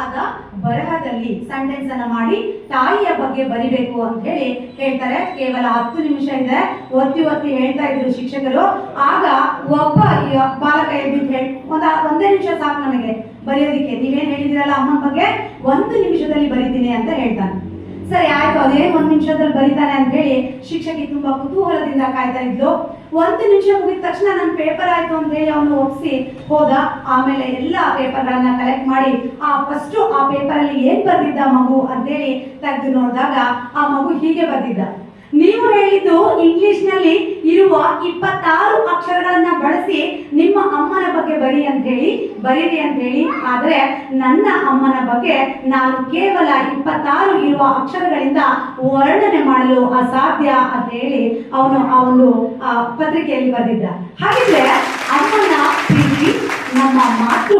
ಆದ ಬರಹದಲ್ಲಿ ಸೆಂಟೆನ್ಸ್ ಅನ್ನ ಮಾಡಿ ತಾಯಿಯ ಬಗ್ಗೆ ಬರಿಬೇಕು ಅಂತ ಹೇಳಿ ಹೇಳ್ತಾರೆ. ಕೇವಲ ಹತ್ತು ನಿಮಿಷ ಇದೆ. ಒತ್ತಿ ಒತ್ತಿ ಹೇಳ್ತಾ ಇದ್ರು ಶಿಕ್ಷಕರು. ಆಗ ಒಬ್ಬ ಬಾಲಕ ಎದ್ದು ಹೇಳಿ, ಒಂದ ಒಂದೇ ನಿಮಿಷ ಸಾಕು ನನಗೆ ಬರೆಯೋದಿಕ್ಕೆ. ನೀವೇನ್ ಹೇಳಿದಿರಲ್ಲ ಅಮ್ಮನ ಬಗ್ಗೆ? ಒಂದು ನಿಮಿಷದಲ್ಲಿ ಬರಿತೀನಿ ಅಂತ ಹೇಳ್ತಾನೆ. ಸರಿ, ಆಯ್ತು, ಅದೇ ಒಂದ್ ನಿಮಿಷದಲ್ಲಿ ಬರೀತಾನೆ ಅಂತ ಹೇಳಿ ಶಿಕ್ಷಕಿ ತುಂಬಾ ಕುತೂಹಲದಿಂದ ಕಾಯ್ತಾ ಇದ್ಲು. ಒಂದು ನಿಮಿಷ ಮುಗಿದ ತಕ್ಷಣ ನನ್ನ ಪೇಪರ್ ಆಯ್ತು ಅಂತ ಹೇಳಿ ಅವನು ಒಪ್ಸಿ ಹೋದ. ಆಮೇಲೆ ಎಲ್ಲಾ ಪೇಪರ್ಗಳನ್ನ ಕಲೆಕ್ಟ್ ಮಾಡಿ, ಆ ಫಸ್ಟ್ ಆ ಪೇಪರ್ ಅಲ್ಲಿ ಏನ್ ಬರ್ದಿದ್ದ ಮಗು ಅಂತ ಹೇಳಿ ತೆಗೆದು ನೋಡಿದಾಗ ಆ ಮಗು ಹೀಗೆ ಬರ್ದಿದ್ದ. ನೀವು ಹೇಳಿದ್ದು ಇಂಗ್ಲಿಷ್ನಲ್ಲಿ ಇರುವ ಇಪ್ಪತ್ತಾರು ಅಕ್ಷರಗಳನ್ನ ಬಳಸಿ ನಿಮ್ಮ ಅಮ್ಮನ ಬಗ್ಗೆ ಬರಿ ಅಂತ ಹೇಳಿ ಬರೀರಿ ಅಂತ ಹೇಳಿ ಆದ್ರೆ ನನ್ನ ಅಮ್ಮನ ಬಗ್ಗೆ ನಾನು ಕೇವಲ ಇಪ್ಪತ್ತಾರು ಇರುವ ಅಕ್ಷರಗಳಿಂದ ವರ್ಣನೆ ಮಾಡಲು ಅಸಾಧ್ಯ ಅಂತ ಹೇಳಿ ಅವನು ಆ ಒಂದು ಪತ್ರಿಕೆಯಲ್ಲಿ ಬರೆದಿದ್ದ. ಹಾಗಿದ್ರೆ ಅಮ್ಮನ ಪ್ರೀತಿ, ನಮ್ಮ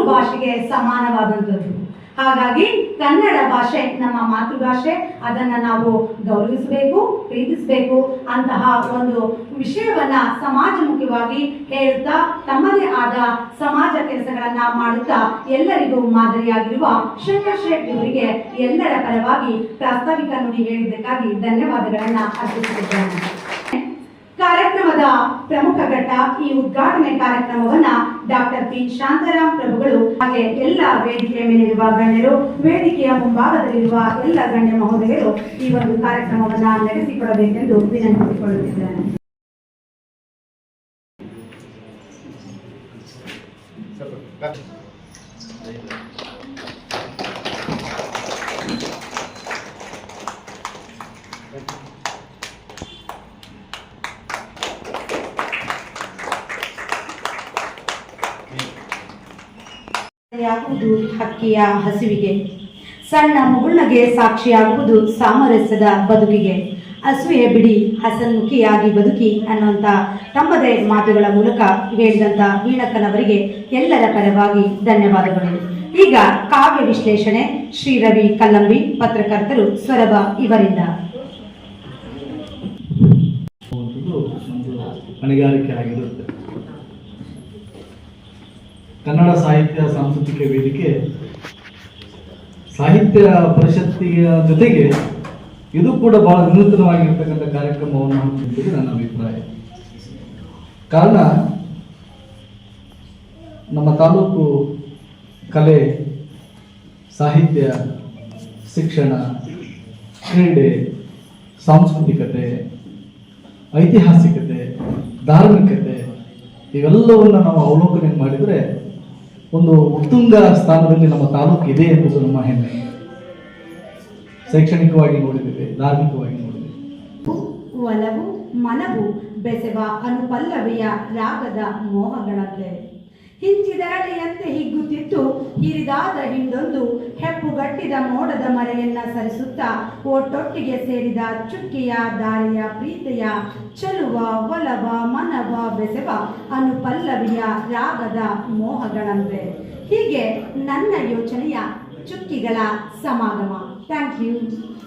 ಮಾತೃಭಾಷೆಗೆ ಸಮಾನವಾದಂಥದ್ದು ಹಾಗಾಗಿ ಕನ್ನಡ ಭಾಷೆ, ನಮ್ಮ ಮಾತೃಭಾಷೆ, ಅದನ್ನ ನಾವು ಗೌರವಿಸಬೇಕು, ಪ್ರೀತಿಸಬೇಕು ಅಂತಹ ಒಂದು ವಿಷಯವನ್ನ ಸಮಾಜಮುಖಿಯಾಗಿ ಹೇಳುತ್ತಾ, ತಮ್ಮದೇ ಆದ ಸಮಾಜ ಕೆಲಸಗಳನ್ನ ಮಾಡುತ್ತಾ ಎಲ್ಲರಿಗೂ ಮಾದರಿಯಾಗಿರುವ ಶಂಕರ್ ಶೆಟ್ಟಿ ಅವರಿಗೆ ಎಲ್ಲರ ಪರವಾಗಿ ಪ್ರಾಸ್ತಾವಿಕ ನುಡಿ ಹೇಳಿದ್ದಕ್ಕಾಗಿ ಧನ್ಯವಾದಗಳನ್ನು ಅರ್ಪಿಸುತ್ತಿದ್ದೇನೆ. ಕಾರ್ಯಕ್ರಮದ ಪ್ರಮುಖ ಘಟ್ಟ ಈ ಉದ್ಘಾಟನೆ ಕಾರ್ಯಕ್ರಮವನ್ನ ಡಾಕ್ಟರ್ ಪಿ ಶಾಂತರಾಮ್ ಪ್ರಭುಗಳು ಹಾಗೆ ಎಲ್ಲ ವೇದಿಕೆಯ ಮೇಲಿರುವ ಗಣ್ಯರು, ವೇದಿಕೆಯ ಮುಂಭಾಗದಲ್ಲಿರುವ ಎಲ್ಲ ಗಣ್ಯ ಮಹೋದಯರು ಈ ಒಂದು ಕಾರ್ಯಕ್ರಮವನ್ನ ನಡೆಸಿಕೊಡಬೇಕೆಂದು ವಿನಂತಿಸಿಕೊಳ್ಳುತ್ತಿದ್ದೇನೆ. ಯಾಗುವುದು ಹಕ್ಕಿಯ ಹಸಿವಿಗೆ. ಸಣ್ಣ ಮುಗುಳ್ನಗೆ ಸಾಕ್ಷಿಯಾಗುವುದು ಸಾಮರಸ್ಯದ ಬದುಕಿಗೆ. ಹಸುವೆ ಬಿಡಿ, ಹಸನ್ಮುಖಿಯಾಗಿ ಬದುಕಿ ಅನ್ನುವಂಥ ತಮ್ಮದೇ ಮಾತುಗಳ ಮೂಲಕ ಹೇಳಿದಂಥ ವೀಣಕ್ಕನವರಿಗೆ ಎಲ್ಲರ ಪರವಾಗಿ ಧನ್ಯವಾದಗಳು. ಈಗ ಕಾವ್ಯ ವಿಶ್ಲೇಷಣೆ, ಶ್ರೀ ರವಿ ಕಲ್ಲಂಬಿ, ಪತ್ರಕರ್ತರು ಸ್ವರಬ ಇವರಿಂದ. ಆಗಿರುತ್ತೆ. ಕನ್ನಡ ಸಾಹಿತ್ಯ ಸಾಂಸ್ಕೃತಿಕ ವೇದಿಕೆ ಸಾಹಿತ್ಯ ಪರಿಷತ್ತಿಯ ಜೊತೆಗೆ ಇದು ಕೂಡ ಬಹಳ ವಿನೂತನವಾಗಿರ್ತಕ್ಕಂಥ ಕಾರ್ಯಕ್ರಮವನ್ನು ಹಮ್ಮಿಕೊಂಡಿದ್ದು ನನ್ನ ಅಭಿಪ್ರಾಯ. ಕಾರಣ, ನಮ್ಮ ತಾಲೂಕು ಕಲೆ, ಸಾಹಿತ್ಯ, ಶಿಕ್ಷಣ, ಕ್ರೀಡೆ, ಸಾಂಸ್ಕೃತಿಕತೆ, ಐತಿಹಾಸಿಕತೆ, ಧಾರ್ಮಿಕತೆ, ಇವೆಲ್ಲವನ್ನು ನಾವು ಅವಲೋಕನೆ ಮಾಡಿದರೆ ಒಂದು ಉತ್ತುಂಗ ಸ್ಥಾನದಲ್ಲಿ ನಮ್ಮ ತಾಲೂಕು ಇದೆ ಎಂಬುದು ನಮ್ಮ ಹೆಮ್ಮೆ. ಶೈಕ್ಷಣಿಕವಾಗಿ ನೋಡಿದ್ದೇವೆ, ಧಾರ್ಮಿಕವಾಗಿ ನೋಡಿದ್ದೇವೆ. ಒಲವು, ಮನವು, ಬೆಸೆವ ಅನುಪಲ್ಲವಿಯ ರಾಗದ ಮೋಹಗಳಂತೆ ಹಿಂಚಿದರಳಿಯಂತೆ ಹಿಗ್ಗುತ್ತಿತ್ತು. ಹಿರಿದಾದ ಹಿಂಡೊಂದು ಹೆಪ್ಪುಗಟ್ಟಿದ ಮೋಡದ ಮರೆಯನ್ನ ಸರಿಸುತ್ತಾ ಒಟ್ಟೊಟ್ಟಿಗೆ ಸೇರಿದ ಚುಕ್ಕಿಯ, ದಾರಿಯ, ಪ್ರೀತಿಯ, ಚಲುವ, ಒಲವ, ಮನವ, ಬೆಸೆವ ಅನುಪಲ್ಲವಿಯ ರಾಗದ ಮೋಹಗಳಂತೆ. ಹೀಗೆ ನನ್ನ ಯೋಚನೆಯ ಚುಕ್ಕಿಗಳ ಸಮಾಗಮ. Thank you.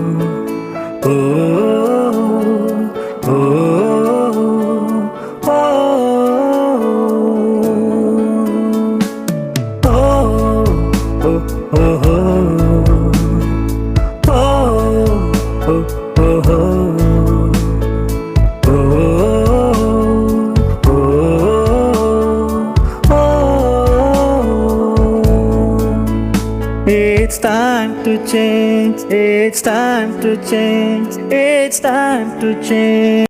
It's time to change, it's time to change, it's time to change.